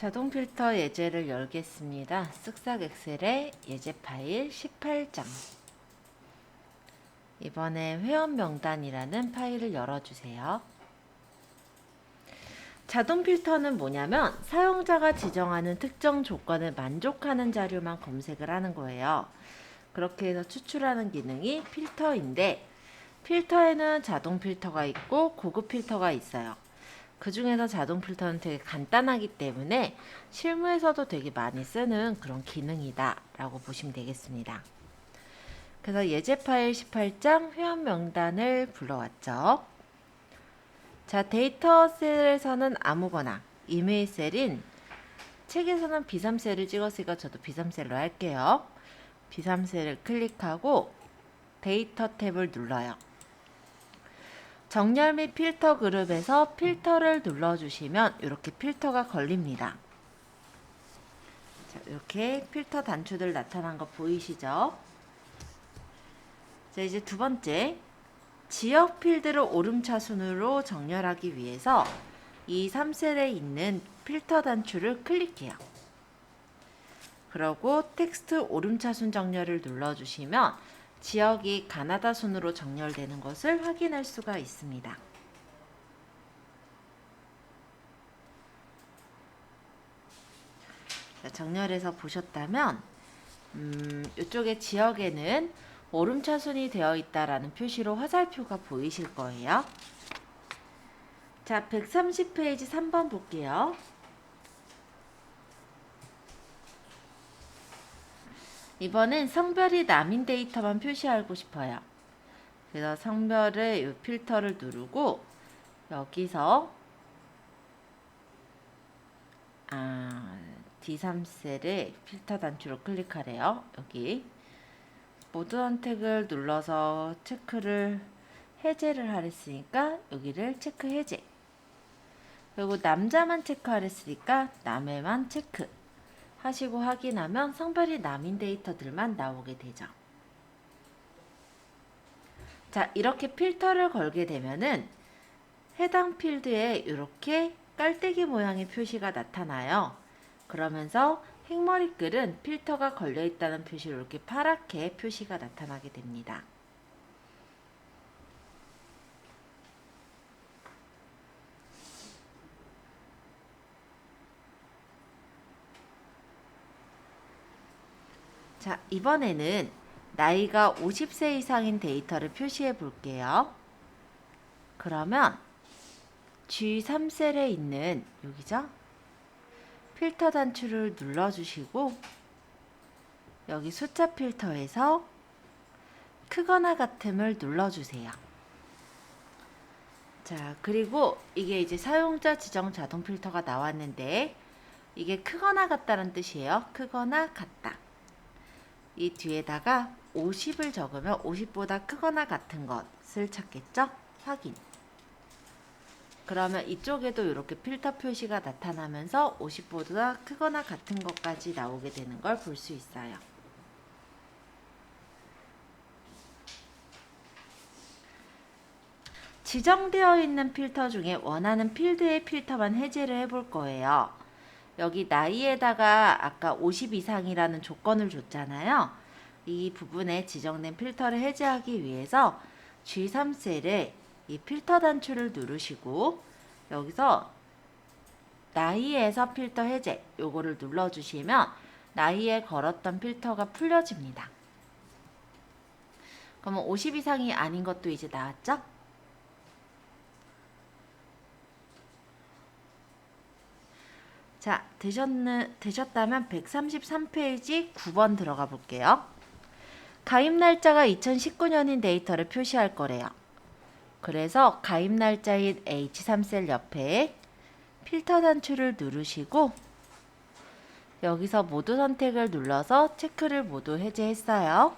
자동 필터 예제를 열겠습니다. 쓱싹 엑셀의 예제 파일 18장. 이번에 회원 명단이라는 파일을 열어주세요. 자동 필터는 뭐냐면 사용자가 지정하는 특정 조건을 만족하는 자료만 검색을 하는 거예요. 그렇게 해서 추출하는 기능이 필터인데 필터에는 자동 필터가 있고 고급 필터가 있어요. 그 중에서 자동 필터는 되게 간단하기 때문에 실무에서도 되게 많이 쓰는 그런 기능이다 라고 보시면 되겠습니다. 그래서 예제 파일 18장 회원 명단을 불러왔죠. 자, 데이터 셀에서는 아무거나 이메일 셀인 책에서는 B3셀을 찍었으니까 저도 B3셀로 할게요. B3셀을 클릭하고 데이터 탭을 눌러요. 정렬 및 필터 그룹에서 필터를 눌러주시면 이렇게 필터가 걸립니다. 자, 이렇게 필터 단추들 나타난 거 보이시죠? 자, 이제 두 번째. 지역 필드를 오름차 순으로 정렬하기 위해서 이 3셀에 있는 필터 단추를 클릭해요. 그러고 텍스트 오름차순 정렬을 눌러주시면 지역이 가나다 순으로 정렬되는 것을 확인할 수가 있습니다. 자, 정렬해서 보셨다면 음, 이쪽에 지역에는 오름차순이 되어 있다라는 표시로 화살표가 보이실 거예요. 자, 130페이지 3번 볼게요. 이번엔 성별이 남인 데이터만 표시하고 싶어요. 그래서 성별의 이 필터를 누르고 여기서 아, D3셀의 필터 단추로 클릭하래요. 여기 모두 선택을 눌러서 체크를 해제를 하랬으니까 여기를 체크 해제 그리고 남자만 체크하랬으니까 남의만 체크 하시고 확인하면 성별이 남인 데이터들만 나오게 되죠. 자, 이렇게 필터를 걸게 되면은 해당 필드에 이렇게 깔때기 모양의 표시가 나타나요. 그러면서 행머리글은 필터가 걸려 있다는 표시로 이렇게 파랗게 표시가 나타나게 됩니다. 자, 이번에는 나이가 50세 이상인 데이터를 표시해 볼게요. 그러면 G3셀에 있는 여기죠? 필터 단추를 눌러 주시고 여기 숫자 필터에서 크거나 같음을 눌러 주세요. 자, 그리고 이게 이제 사용자 지정 자동 필터가 나왔는데 이게 크거나 같다는 뜻이에요. 크거나 같다. 이 뒤에다가 50을 적으면 50보다 크거나 같은 것을 찾겠죠? 확인. 그러면 이쪽에도 이렇게 필터 표시가 나타나면서 50보다 크거나 같은 것까지 나오게 되는 걸 볼 수 있어요. 지정되어 있는 필터 중에 원하는 필드의 필터만 해제를 해볼 거예요. 여기 나이에다가 아까 50 이상이라는 조건을 줬잖아요. 이 부분에 지정된 필터를 해제하기 위해서 G3셀에 이 필터 단추를 누르시고 여기서 나이에서 필터 해제 요거를 눌러주시면 나이에 걸었던 필터가 풀려집니다. 그러면 50 이상이 아닌 것도 이제 나왔죠? 자, 되셨는, 되셨다면 133페이지 9번 들어가 볼게요. 가입 날짜가 2019년인 데이터를 표시할 거래요. 그래서 가입 날짜인 H3셀 옆에 필터 단추를 누르시고 여기서 모두 선택을 눌러서 체크를 모두 해제했어요.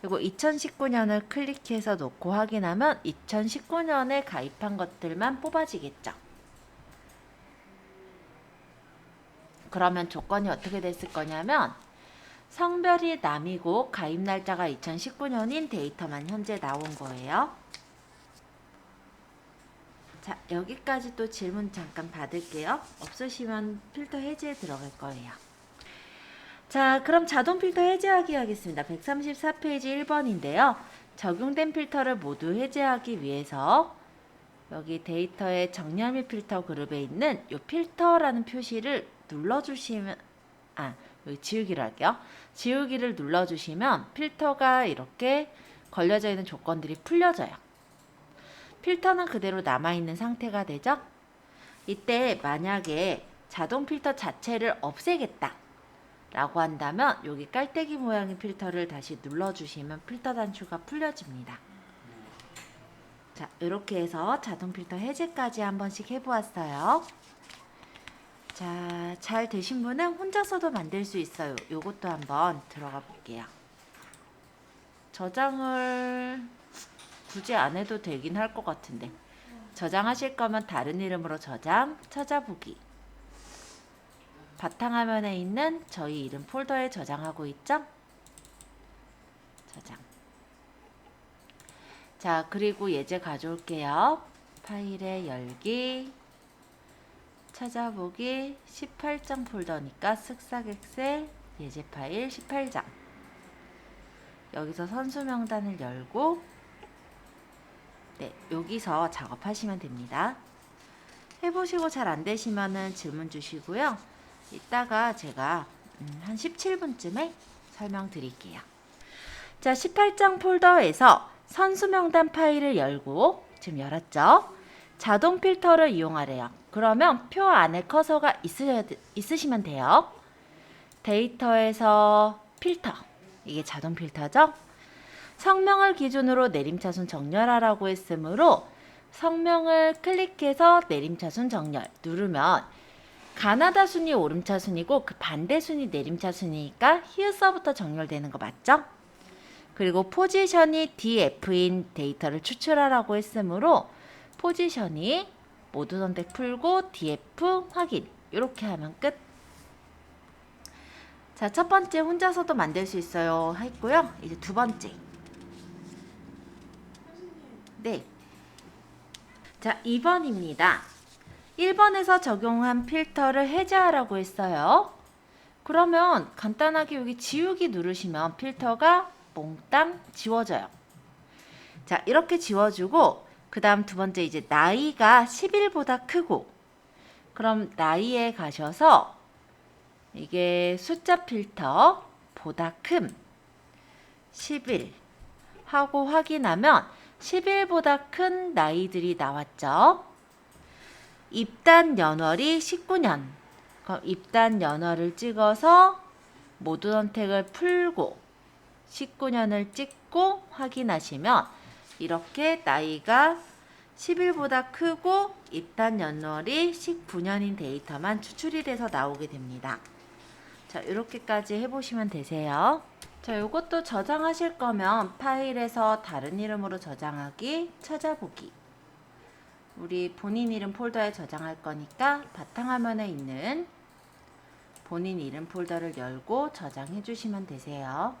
그리고 2019년을 클릭해서 놓고 확인하면 2019년에 가입한 것들만 뽑아지겠죠. 그러면 조건이 어떻게 됐을 거냐면 성별이 남이고 가입 날짜가 2019년인 데이터만 현재 나온 거예요. 자, 자, 여기까지 또 질문 잠깐 받을게요. 없으시면 필터 해제에 들어갈 거예요. 자, 그럼 자동 필터 해제하기 하겠습니다. 134페이지 1번인데요. 적용된 필터를 모두 해제하기 위해서 여기 데이터의 정렬 및 필터 그룹에 있는 이 필터라는 표시를 눌러주시면 아 여기 지우기를 할게요. 지우기를 눌러주시면 필터가 이렇게 걸려져 있는 조건들이 풀려져요. 필터는 그대로 남아있는 상태가 되죠. 이때 만약에 자동 필터 자체를 없애겠다 라고 한다면 여기 깔때기 모양의 필터를 다시 눌러주시면 필터 단추가 풀려집니다. 자, 이렇게 해서 자동 필터 해제까지 한 번씩 해보았어요. 자, 잘 되신 분은 혼자서도 만들 수 있어요. 요것도 한번 들어가 볼게요. 저장을 굳이 안 해도 되긴 할 것 같은데. 저장하실 거면 다른 이름으로 저장, 찾아보기. 바탕화면에 있는 저희 이름 폴더에 저장하고 있죠? 저장. 자, 그리고 예제 가져올게요. 파일에 열기, 찾아보기, 18장 폴더니까 쓱싹 엑셀, 예제 파일 18장. 여기서 선수 명단을 열고, 네, 여기서 작업하시면 됩니다. 해보시고 잘 안 되시면은 질문 주시고요. 이따가 제가 음, 한 17분쯤에 설명 드릴게요. 자, 18장 폴더에서 선수 명단 파일을 열고 지금 열었죠? 자동 필터를 이용하래요. 그러면 표 안에 커서가 있으셔야, 있으시면 돼요. 데이터에서 필터. 이게 자동 필터죠? 성명을 기준으로 내림차순 정렬하라고 했으므로 성명을 클릭해서 내림차순 정렬 누르면 가나다 순이 오름차순이고 그 반대 순이 내림차순이니까 히읗서부터 정렬되는 거 맞죠? 그리고 포지션이 DF인 데이터를 추출하라고 했으므로 포지션이 모두 선택 풀고 DF 확인 이렇게 하면 끝. 자, 첫 번째 혼자서도 만들 수 있어요 했고요. 이제 두 번째. 네. 자, 2번입니다. 1번에서 적용한 필터를 해제하라고 했어요. 그러면 간단하게 여기 지우기 누르시면 필터가 몽땅 지워져요. 자, 이렇게 지워주고 그 다음 두 번째 이제 나이가 10일보다 크고 그럼 나이에 가셔서 이게 숫자 필터 보다 큼 10일 하고 확인하면 10일보다 큰 나이들이 나왔죠. 입단 연월이 19년. 그럼 입단 연월을 찍어서 모두 선택을 풀고 19년을 찍고 확인하시면 이렇게 나이가 10일보다 크고 입단 연월이 19년인 데이터만 추출이 돼서 나오게 됩니다. 자, 이렇게까지 해보시면 되세요. 자, 이것도 저장하실 거면 파일에서 다른 이름으로 저장하기, 찾아보기. 우리 본인 이름 폴더에 저장할 거니까 바탕화면에 있는 본인 이름 폴더를 열고 저장해 주시면 되세요.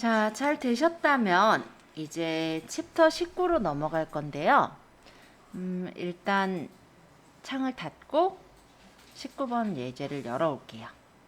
자, 잘 되셨다면 이제 챕터 19로 넘어갈 건데요. 음, 일단 창을 닫고 19번 예제를 열어 올게요.